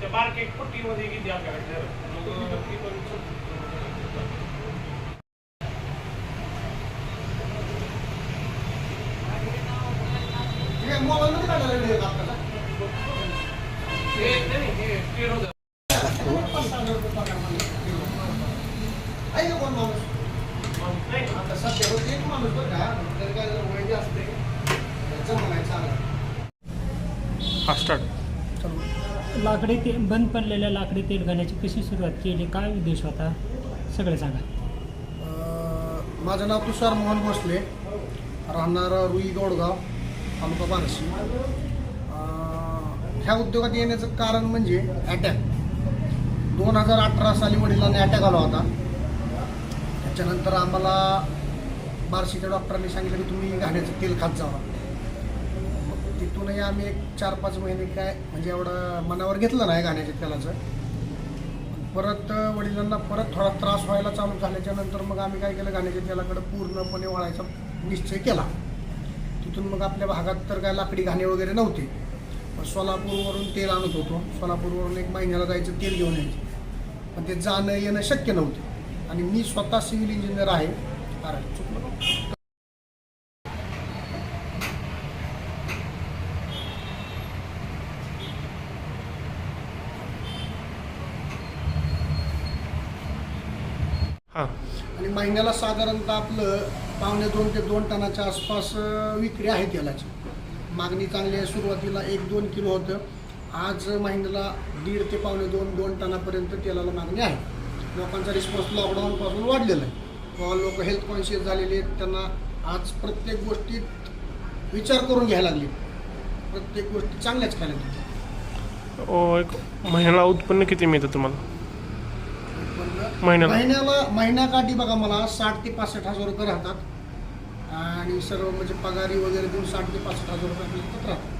Market पट्टीमध्ये किती आपल्याकडे मग ती पण हे हे हे हा स्टार्ट लाकडी ते बंद पडलेल्या लाकडी तेल घाण्याची कशी सुरुवात केली? काय उद्देश होता? सगळं सांगा. अं, माझं नाव तुषार मोहन भोसले. राहणार रुई गोडगाव तालुका बार्शी. अं, ह्या उद्योगात येण्याचं कारण म्हणजे अटॅक दोन हजार अठरा साली वडिलांनी अटॅक आला होता. त्याच्यानंतर आम्हाला बार्शीच्या डॉक्टरांनी सांगितलं की तुम्ही घाण्याचं तेल खात जावा त्यातूनही आम्ही एक चार पाच महिने काय म्हणजे एवढं मनावर घेतलं नाही गाण्याच्या तेलाचं परत वडिलांना परत थोडा त्रास व्हायला चालू झाल्याच्यानंतर मग आम्ही काय केलं गाण्याच्या तेलाकडे पूर्णपणे वळायचा निश्चय केला. तिथून मग आपल्या भागात तर काय लाकडी घाणे वगैरे नव्हते. पण सोलापूरवरून तेल आणत होतो. सोलापूरवरून एक महिन्याला जायचं तेल घेऊन यायचं. पण ते जाणं येणं शक्य नव्हतं. आणि मी स्वतः सिव्हिल इंजिनियर आहे. कारण चुकलं आणि महिन्याला साधारणतः आपलं पावणे दोन ते दोन टनाच्या आसपास अं, विक्री आहे तेलाची. मागणी चांगली आहे. सुरुवातीला एक दोन किलो होतं. आज महिन्याला दीड ते पावणे दोन दोन टनापर्यंत तेलाला मागणी आहे. लोकांचा रिस्पॉन्स लॉकडाऊनपासून वाढलेला आहे. किंवा लोक हेल्थ कॉन्शियस झालेले आहेत. त्यांना आज प्रत्येक गोष्टीत विचार करून घ्यायला लागले प्रत्येक गोष्टी चांगल्याच खायला लागल्या. एक महिन्याला उत्पन्न किती मिळतं तुम्हाला? महिन्याला? महिन्याला महिन्याकाठी बघा मला साठ ते पासष्ट हजार रुपये राहतात आणि सर्व म्हणजे पगारी वगैरे देऊन साठ ते पासष्ट हजार रुपये राहतात